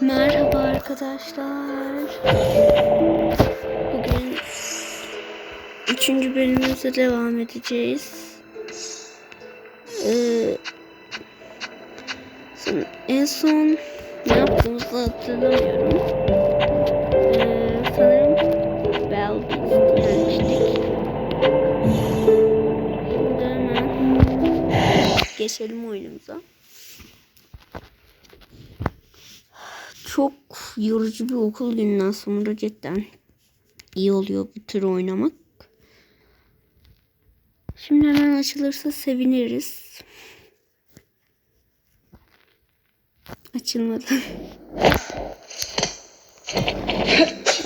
Merhaba arkadaşlar. Bugün üçüncü bölümümüze devam edeceğiz. Ee, en son ne yaptığımızı hatırlamıyorum. Ee, sanırım Belbeat gelmiştik. Şimdi hemen geçelim oyunumuza. Çok yorucu bir okul gününden sonra cidden iyi oluyor bu tür oynamak. Şimdi hemen açılırsa seviniriz. Açılmadı.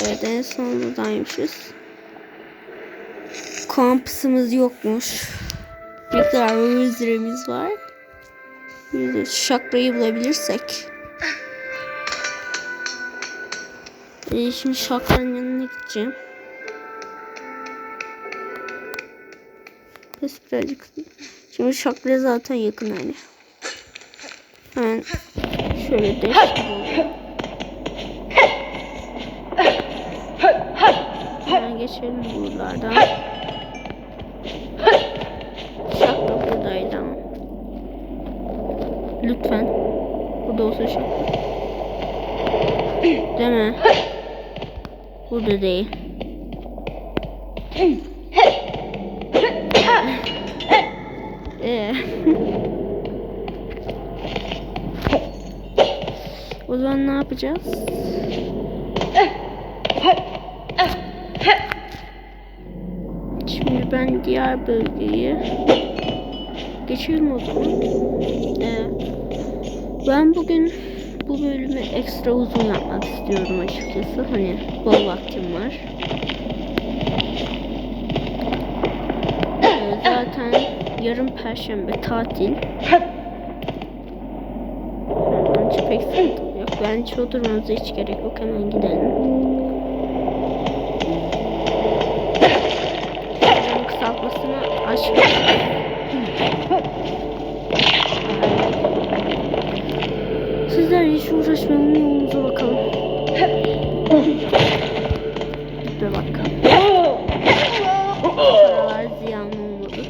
evet en son buradaymışız. Kampüsümüz yokmuş. Ne kadar özürümüz var. Bir şakrayı bulabilirsek. Ee, şimdi şapkanın yanına gideceğim. Ses birazcık. Şimdi şapkaya zaten yakın hani. Hemen şöyle de. Hemen geçelim buralardan. Şapka buradaydı ama. Lütfen. Burada olsun şapka. Değil mi? Burada değil. Ee. o zaman ne yapacağız? Şimdi ben diğer bölgeyi geçelim o zaman. Ee, ben bugün bu bölümü ekstra uzun yapmak istiyorum açıkçası. Hani bol vaktim var. Ee, zaten yarın perşembe tatil. Bence pek sıkıntı yok. Bence oturmanıza hiç gerek yok. Hemen gidelim. Kısaltmasını açmayayım. Sizler hiç uğraşmayalım yolumuza bakalım. Git be bak. Paralar ziyan olmadı.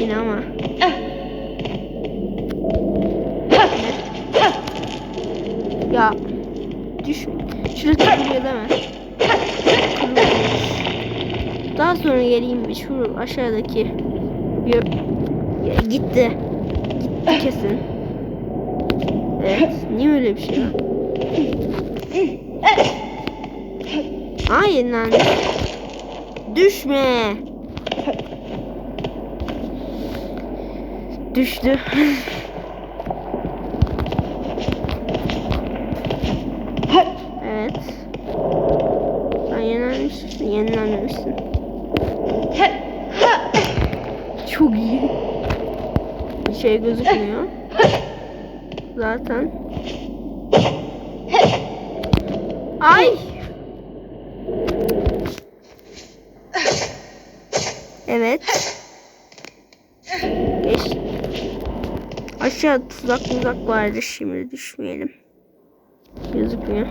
Yine ama. Ya düş. Şurası kırılıyor değil mi? Daha sonra geleyim mi? Şu aşağıdaki bir Ya gitti. Gitti kesin. Evet. Niye öyle bir şey var? Lan. Düşme. Düştü. evet. Sen yenilenmişsin. Yenilenmemişsin. Çok iyi. Bir şey gözükmüyor. Zaten. Ay. Evet. Geç. Aşağı tuzak tuzak vardı şimdi düşmeyelim. Gözükmüyor.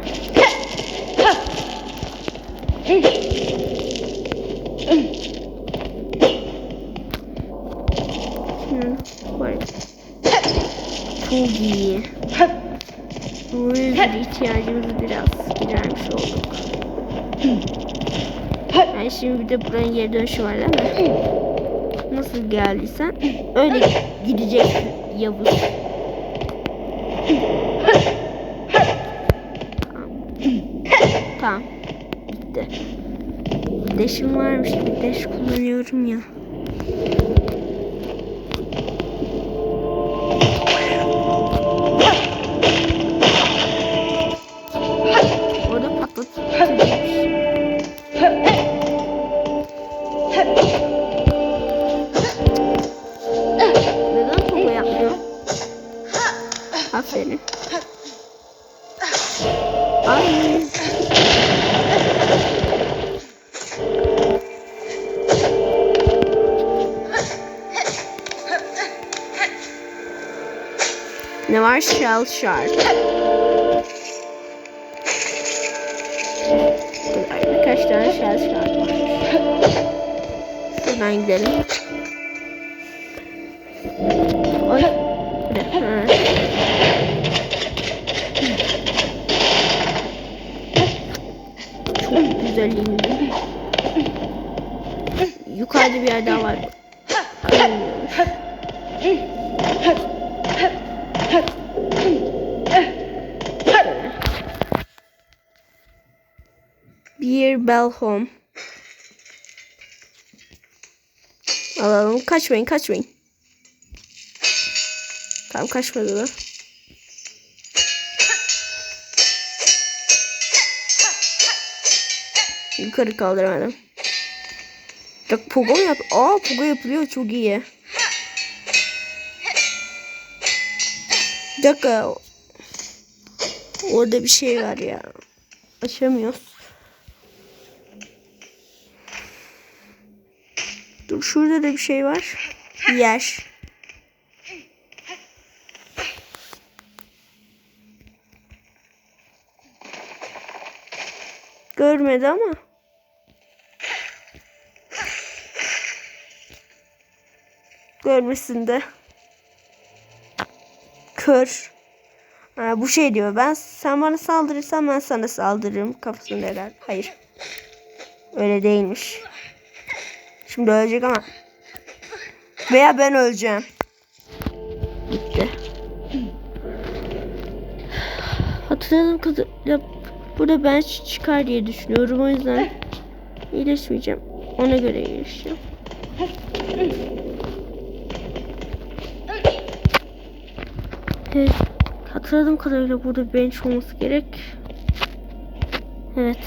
Çok iyi. Bu yüzden ihtiyacımızı biraz gidermiş olduk. Yani şimdi bir de buranın geri dönüşü var değil mi? Nasıl geldiysen öyle gideceksin Yavuz. Tamam. Bitti. Deşim varmış. Bir deş kullanıyorum ya. Ne var? Shell Shark. Birkaç tane Shell Shark var. Şuradan gidelim. Home. Alalım. Kaçmayın kaçmayın. Tamam kaçmadı da. Yukarı kaldıramadım. Bak pogo yap? Aa pogo yapılıyor çok iyi. Bir dakika. Orada bir şey var ya. Açamıyoruz. Şurada da bir şey var. Yer. Görmedi ama. Görmesin de. Kör. Ha, bu şey diyor. Ben sen bana saldırırsan ben sana saldırırım. Kafasında herhalde. Hayır. Öyle değilmiş. Şimdi ölecek ama. Veya ben öleceğim. Gitti. Hatırladığım kadarıyla burada ben çıkar diye düşünüyorum. O yüzden iyileşmeyeceğim. Ona göre iyileşeceğim. Evet. Hatırladığım kadarıyla burada bench olması gerek. Evet.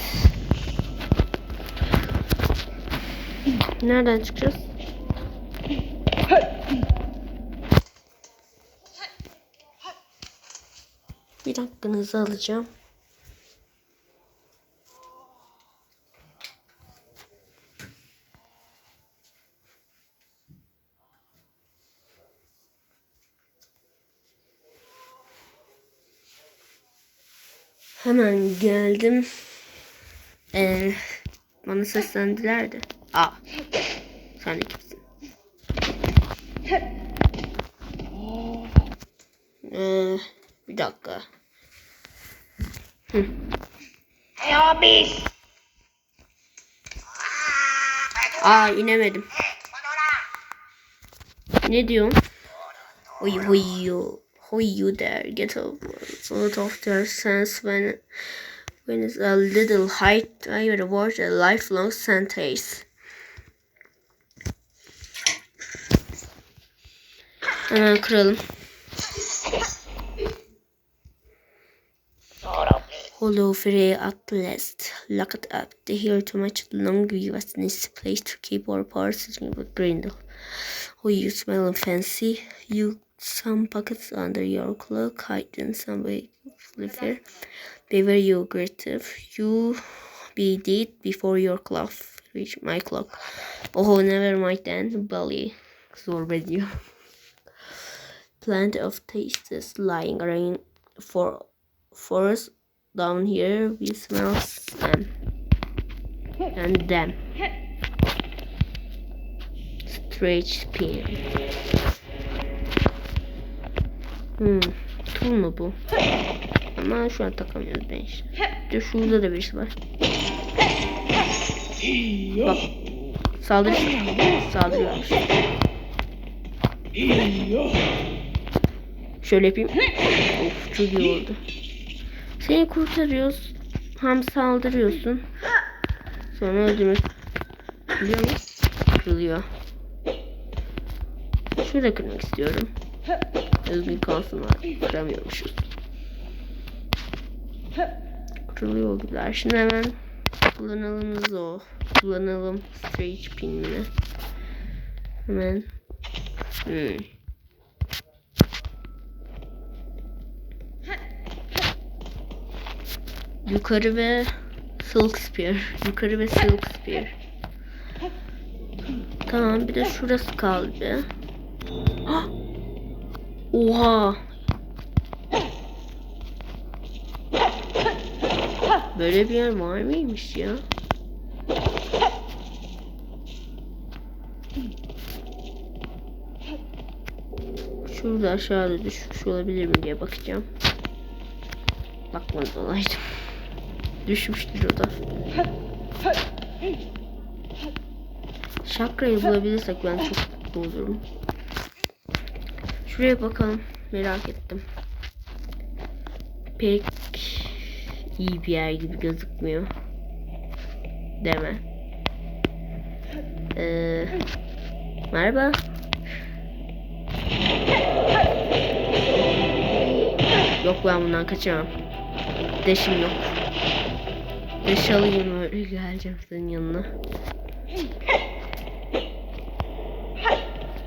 Nereden çıkacağız? Bir dakikanızı alacağım. Hemen geldim. Ee, bana seslendiler de. Aa, sen de kimsin? Ee, bir dakika. Hı. Aa inemedim. Ne diyorsun? Oy oy yo. Oy you there. Get over. Sort of their sense when when it's a little height I reward a lifelong sentence. Hemen kıralım. Hollow free at last. Lock it up. The here too much long was needs place to keep our parts with grindle. Oh, you smell fancy. You some pockets under your cloak, hiding some way flicker. Beware you aggressive. You be dead before your cloth reach my clock. Oh, never mind then. Belly. Zor ediyor. Plenty of tastes lying around for forest down here. We smell them and them. Stretch pin. Hmm. Tool mu bu? Ama şu an takamıyoruz ben işte. De şurada da birisi var. Bak. Saldırı. Saldırıyormuş. Şöyle yapayım. Of çok iyi oldu. Seni kurtarıyoruz. Hem saldırıyorsun. Sonra öldürmek. Biliyor musun? Kırılıyor. Şurada kırmak istiyorum. Özgür kalsın var. Kıramıyormuşuz. Kırılıyor gibiler. Şimdi hemen kullanalım o. Kullanalım stretch pinini. Hemen. Hmm. Yukarı ve Silk Spear. Yukarı ve Silk Spear. Tamam bir de şurası kaldı. Oha. Böyle bir yer var mıymış ya? Şurada aşağıda düşmüş olabilir mi diye bakacağım. Bakmaz olaydım. Düşmüştür o da. Şakrayı bulabilirsek ben çok mutlu olurum. Şuraya bakalım. Merak ettim. Pek iyi bir yer gibi gözükmüyor. Deme. Ee, merhaba. Yok ben bundan kaçamam. Deşim yok. Deş alayım öyle geleceğim senin yanına.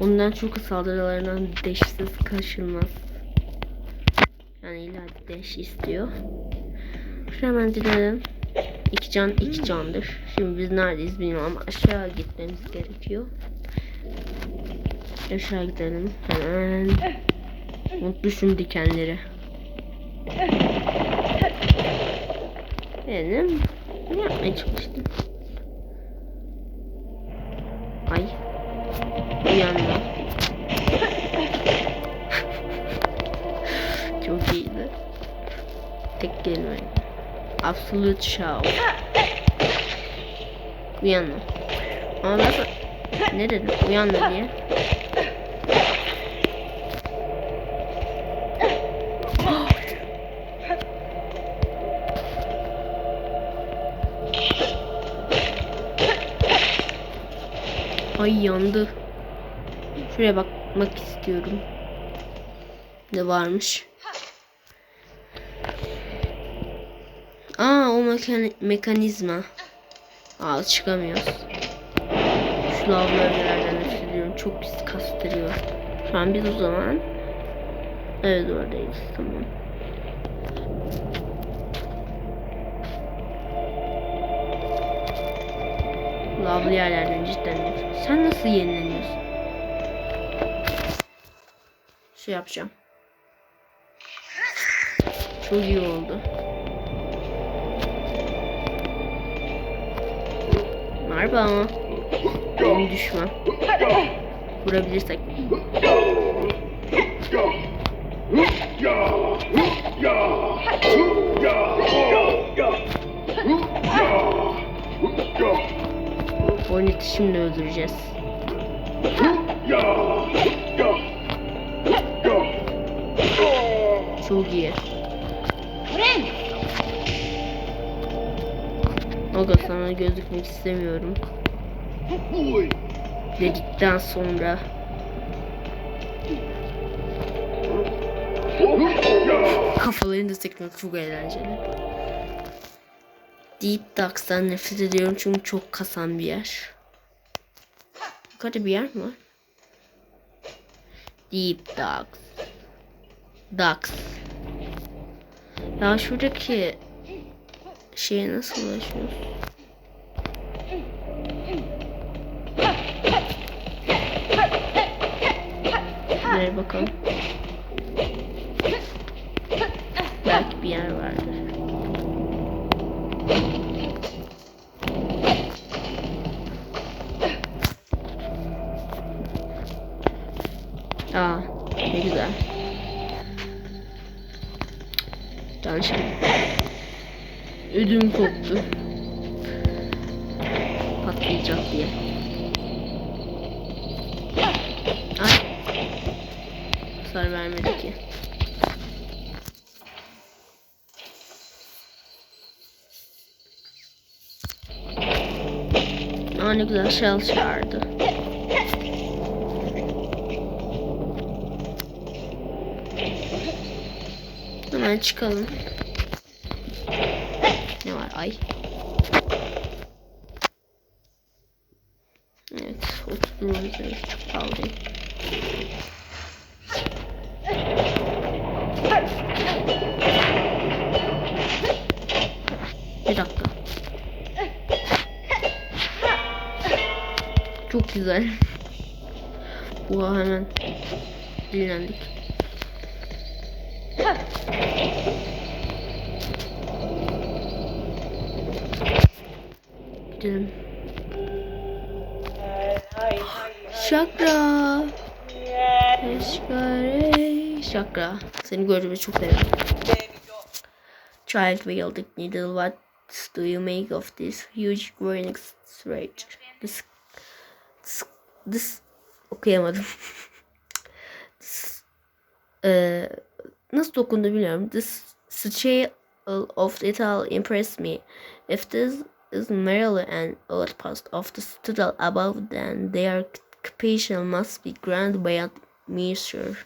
Ondan çok saldırılarından deşsiz kaçılmaz. Yani illa deş istiyor. Hemen dilerim. İki can iki candır. Şimdi biz neredeyiz bilmiyorum ama aşağı gitmemiz gerekiyor. Aşağı gidelim. Hemen. Unutmuşum dikenleri. Benim ne yapmaya çalıştım? Ay. Uyanma. Çok iyiydi. Tek kelime. Absolute show. Uyanma. Ama ben ne dedim? Uyanma diye. Ay yandı. Şuraya bakmak istiyorum. Ne varmış? Aa o mekan mekanizma. Aa çıkamıyoruz. Şu lavlı ögelerden nefret. Çok pis kastırıyor. Şu an biz o zaman Evet oradayız. Tamam. Lavlı yerlerden cidden nefret. Sen nasıl yenileniyorsun? Şey yapacağım. Çok iyi oldu. Merhaba ama. Benim düşman. Vurabilirsek. Hornet'i şimdi öldüreceğiz. Çok iyi. Aga sana gözükmek istemiyorum. Dedikten sonra kafalarını desteklemek çok eğlenceli. Deep Ducks'tan nefret ediyorum çünkü çok kasan bir yer. Yukarıda bir yer mi var? Deep Ducks. Ducks. Ya şuradaki şeye nasıl ulaşıyoruz? Ver bakalım. Belki bir yer vardır. Ödüm koptu. Patlayacak diye. Ay. Hasar vermedi ki. Aa ne güzel shell çağırdı. Hemen çıkalım. Ay. Evet. 30 lira çok pahalı. Bir dakika. Çok güzel. Bu hemen dinlendik. Gidelim. Şakra. Eşkare. Şakra. Seni gördüğüme çok sevindim. Child wielding needle, what do you make of this huge growing stretch? This, this, this okuyamadım. this, eee, nasıl dokundu bilmiyorum. This scale of detail impressed me. If this is merely an outpost of the citadel above, then their occupation must be grand beyond measure.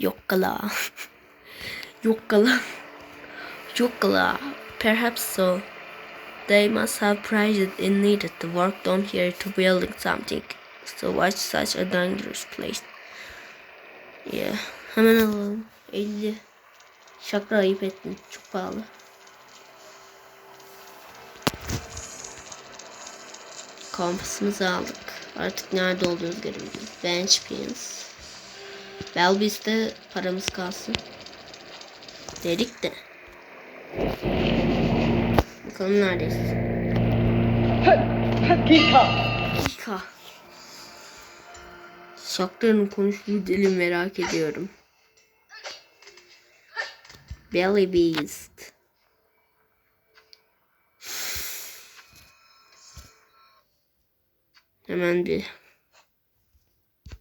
Yokkala. Yokkala. Yokkala. Perhaps so. They must have prized in needed the work done here to building something. So why such a dangerous place? Yeah. Hemen alalım. 50. Şakra ayıp ettin. Çok pahalı. Kompasımızı aldık. Artık nerede olduğumuzu görebiliriz. Bench pins. Belbis'te paramız kalsın. Dedik de. Bakalım neredeyiz. Kika. Şakra'nın konuştuğu dili merak ediyorum. Belly Beast. Hemen bir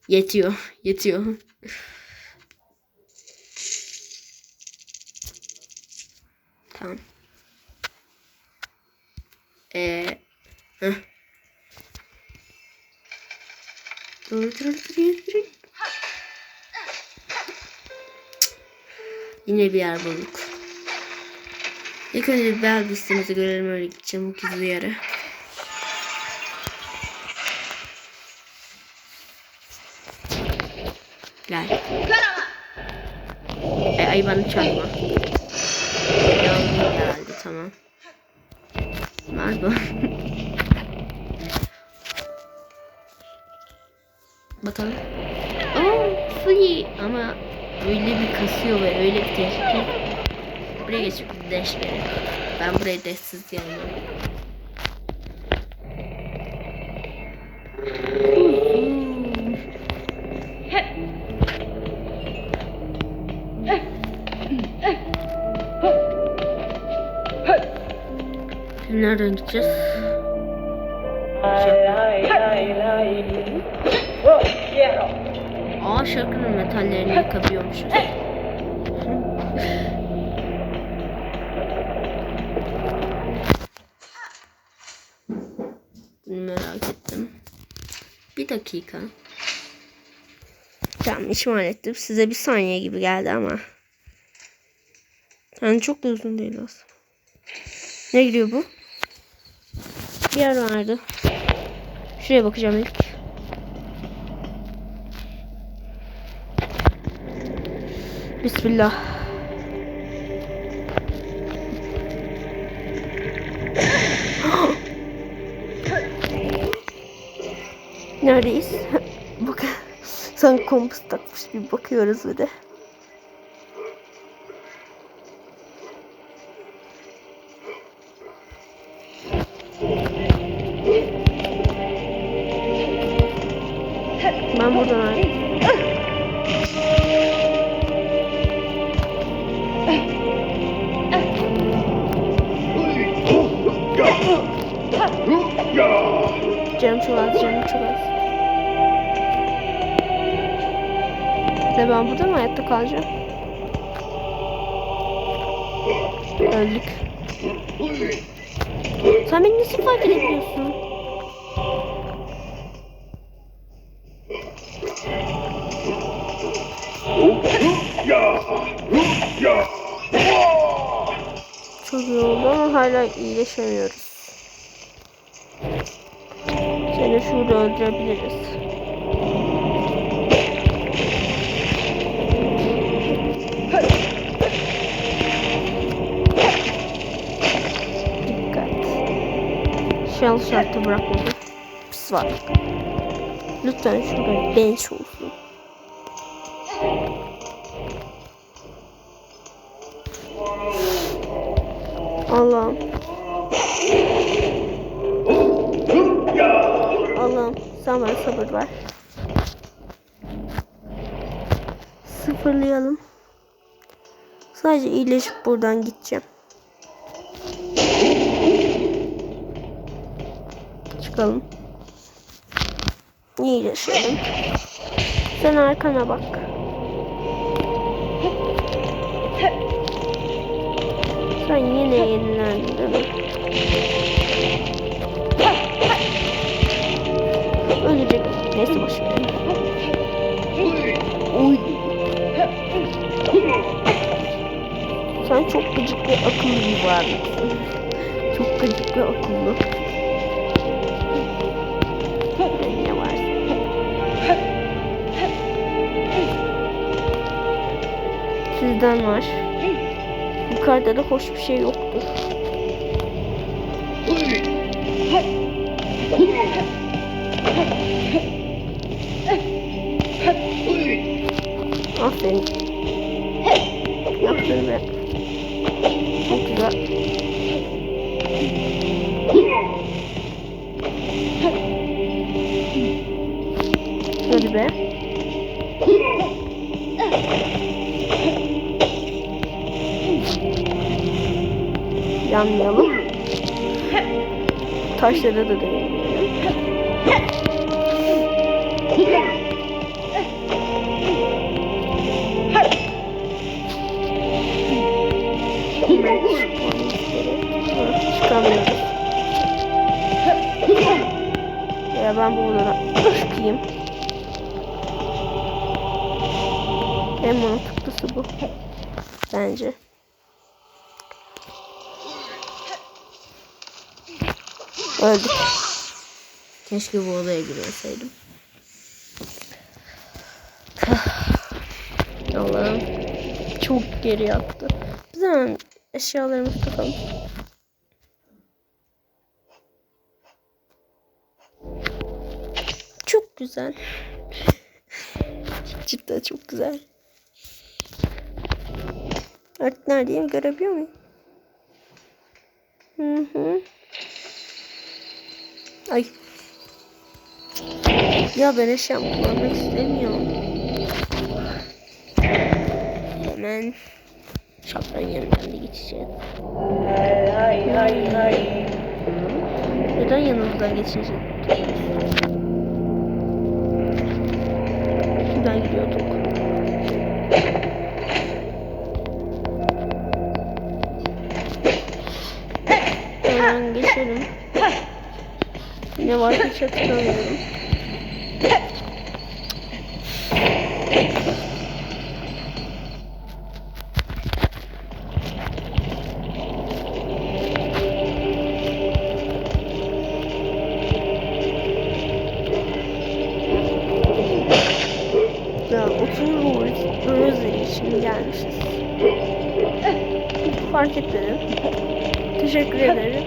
yetiyor, yetiyor. tamam. Ee, heh. Dur dur dur dur. Yine bir yer bulduk. İlk önce bir bel listemizi görelim öyle gideceğim bu gizli yere. Gel. E, ay bana çarpma. Yalnız geldi tamam. Nerede? Bakalım. Oo, suyu ama öyle bir kasıyor ve öyle bir tehlike. Buraya geçip deş gerek. Ben burayı deşsiz yanıyorum. Şimdi nereden gideceğiz? Aa şarkının metallerini yakabiliyormuşuz. Bunu merak ettim. Bir dakika. Tamam işimi hallettim. Size bir saniye gibi geldi ama. Yani çok da uzun değil aslında. Ne gidiyor bu? Bir yer vardı. Şuraya bakacağım ilk. Bismillah. Neredeyiz? Bak. Sanki kompas takmış gibi bakıyoruz bir de. Ben buradan çok az, canım çok az. Ve ben burada mı hayatta kalacağım? Öldük. Sen beni nasıl fark edebiliyorsun? Çok iyi oldu ama hala iyileşemiyoruz. Öldürebiliriz. Dikkat. Şal şartı bırakmadı. Pis var. Lütfen şurada bench olsun. Allah'ım sabır ver. Sıfırlayalım. Sadece iyileşip buradan gideceğim. Çıkalım. İyileşelim. Sen arkana bak. Sen yine yenilendin Neyse boş ver. Uy. Sen çok gıcık ve akıllı bir varlıksın. Çok gıcık ve akıllı. Sizden var. Yukarıda da hoş bir şey yoktur. Aferin. Yaptın be. Çok güzel. Hadi be. Yanmayalım. Taşlara da değmeyelim. Ben buradan çıkayım. En mantıklısı bu. Bence. Öldük. Keşke bu odaya girmeseydim. Allah'ım. Çok geri yattı. Biz hemen eşyalarımızı takalım. Çok güzel. Cidden çok güzel. Artık neredeyim görebiliyor muyum? Hı hı. Ay. Ya ben eşyam kullanmak istemiyorum. Hemen şapkanın yanından da geçeceğiz. Neden yanımızdan geçince? Ben gidiyorduk. Hemen geçelim. Ne var hiç hatırlamıyorum. Etmedim. Teşekkür ederim.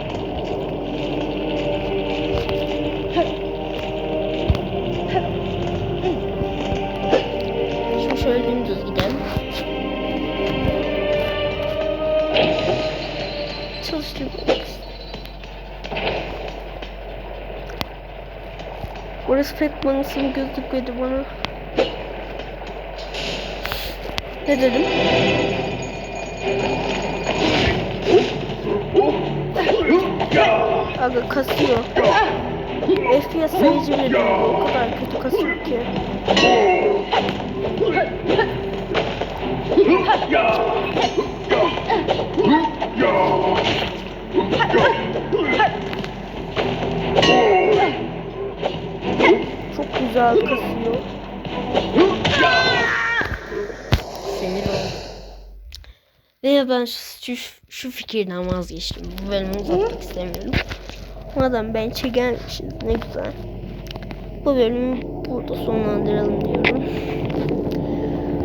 Şimdi şöyle dümdüz gidelim. Çalıştırmak Orası pek manasım gözükmedi bana. Ne dedim? Aga kasıyor. FPS sayıcı bile değil bu. O kadar kötü kasıyor ki. Çok güzel kasıyor. Sinir oldum. Ve ben şu, şu fikirden vazgeçtim. Bu bölümü uzatmak istemiyorum. Madem ben gelmişiz ne güzel. Bu bölümü burada sonlandıralım diyorum.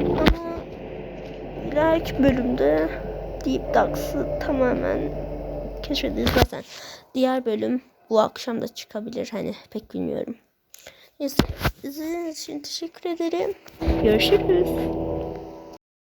Ama ileriki bölümde Deep Dogs'ı tamamen keşfederiz zaten. Diğer bölüm bu akşam da çıkabilir hani pek bilmiyorum. Neyse izlediğiniz için teşekkür ederim. Görüşürüz.